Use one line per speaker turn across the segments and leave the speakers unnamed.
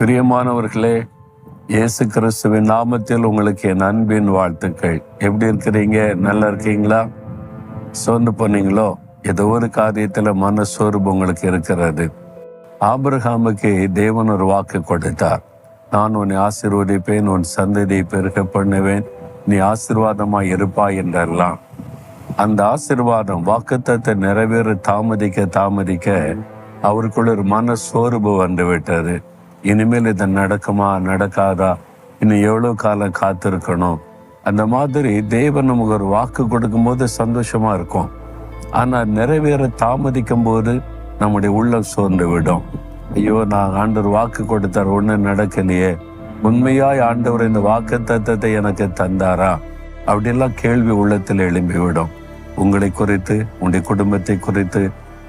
பிரியமானவர்களே இயேசு கிறிஸ்துவின் நாமத்தில் உங்களுக்கு என் அன்பின் வாழ்த்துக்கள். எப்படி இருக்கிறீங்க? நல்லா இருக்கீங்களா? சோர்ந்து போனீங்களோ? ஏதோ ஒரு காரியத்துல மனசோர்வு உங்களுக்கு இருக்கிறது. ஆபிரகாமுக்கு தேவன் ஒரு வாக்கு கொடுத்தார். நான் உன்னை ஆசீர்வதிப்பேன் உன் சந்ததியை பெருக பண்ணுவேன். நீ ஆசீர்வாதமாக இருப்பாய் என்றெல்லாம் அந்த ஆசீர்வாதம் வாக்குத்தத்தை நிறைவேற தாமதிக்க தாமதிக்க அவருக்குள்ள ஒரு மன சோர்வு வந்து விட்டது இனிமேல் இது நடக்குமா நடக்காதா? இன்னும் எவ்வளோ காலம் காத்திருக்கணும்? அந்த மாதிரி தேவன் நமக்கு ஒரு வாக்கு கொடுக்கும்போது சந்தோஷமா இருக்கும். ஆனால் நிறைவேற தாமதிக்கும் போது நம்முடைய உள்ளம் சோர்ந்து விடும். ஐயோ நான் ஆண்டவர் வாக்கு கொடுத்தார் ஒன்றும் நடக்கலையே. உண்மையாய் ஆண்டவர் இந்த வாக்கு தத்தத்தை எனக்கு தந்தாரா? அப்படிலாம் கேள்வி உள்ளத்தில் எழும்பிவிடும். உங்களை குறித்து உங்களுடைய குடும்பத்தை குறித்து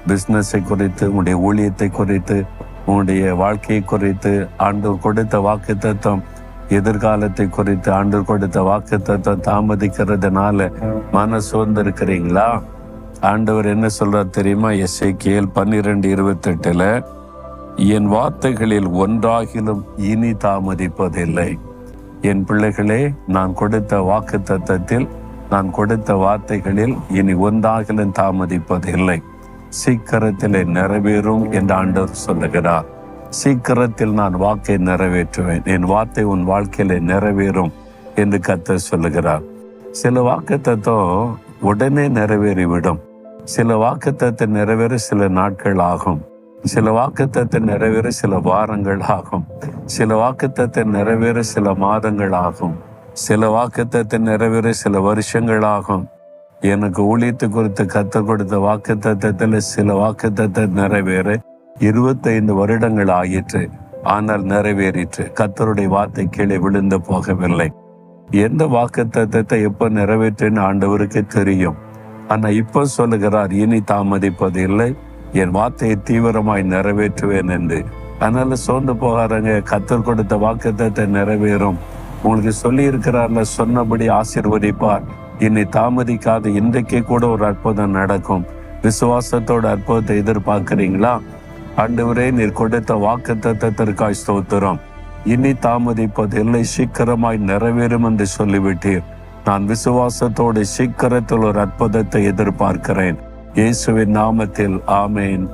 பிஸ்னஸை குறித்து உங்களுடைய ஊழியத்தை குறித்து உங்களுடைய வாழ்க்கையை குறித்து ஆண்டவர் கொடுத்த வாக்கு தத்துவம் எதிர்காலத்தை குறித்து ஆண்டவர் கொடுத்த வாக்கு தத்துவம் தாமதிக்கிறதுனால மன சோர்ந்திருக்கிறீங்களா ஆண்டவர் என்ன சொல்றார் தெரியுமா? எஸ்ஐ கேள் பன்னிரெண்டு இருபத்தெட்டுல என் வார்த்தைகளில் ஒன்றாகிலும் இனி தாமதிப்பதில்லை. என் பிள்ளைகளே நான் கொடுத்த வாக்கு தத்தத்தில் நான் கொடுத்த வார்த்தைகளில் இனி ஒன்றாகிலும் தாமதிப்பதில்லை. சீக்கிரத்திலே நிறைவேறும் என்று ஆண்டவர் சொல்லுகிறார். சீக்கிரத்தில் நான் வாக்கை நிறைவேற்றுவேன். என் வார்த்தை உன் வாழ்க்கையில நிறைவேறும் என்று கத்தர் சொல்லுகிறார். சில வாக்கு தத்துவம் உடனே நிறைவேறிவிடும். சில வாக்குத்தத்தை நிறைவேற சில நாட்கள் ஆகும். சில வாக்குத்தத்தை நிறைவேற சில வாரங்கள் ஆகும். சில வாக்குத்தத்தை நிறைவேற சில மாதங்கள் ஆகும். சில வாக்குத்தத்தை நிறைவேற சில வருஷங்கள் ஆகும். எனக்கு ஊழியத்தை குறித்து கத்த கொடுத்த வாக்கு தத்தத்தில் சில வாக்கு தத்தை நிறைவேற. இருபத்தைந்து வருடங்கள் ஆயிற்று. ஆனால் நிறைவேறிற்று. கத்தருடைய வார்த்தை கீழே விழுந்து போகவில்லை. எந்த வாக்கு தத்தத்தை எப்ப நிறைவேற்றுன்னு ஆண்டவருக்கு தெரியும். ஆனா இப்ப சொல்லுகிறார் இனி தாமதிப்பது இல்லை. என் வார்த்தையை தீவிரமாய் நிறைவேற்றுவேன் என்று. அதனால சோர்ந்து போகாதங்க கத்தர் கொடுத்த வாக்குத்தத்தை நிறைவேறும். உங்களுக்கு சொல்லி இருக்கிறார்ல சொன்னபடி ஆசீர்வதிப்பார். என்னை தாமதிக்காத இன்றைக்கே கூட ஒரு அற்புதம் நடக்கும். விசுவாசத்தோட அற்புதத்தை எதிர்பார்க்கிறீங்களா? ஆண்டவரே நீர் கொடுத்த வாக்கு தத்தத்திற்காய் ஸ்தோத்திரம். இனி தாமதிப்பது இல்லை சீக்கிரமாய் நிறைவேறும் என்று சொல்லிவிட்டீர். நான் விசுவாசத்தோடு சீக்கிரத்தில் ஒரு அற்புதத்தை எதிர்பார்க்கிறேன். இயேசுவின் நாமத்தில் ஆமேன்.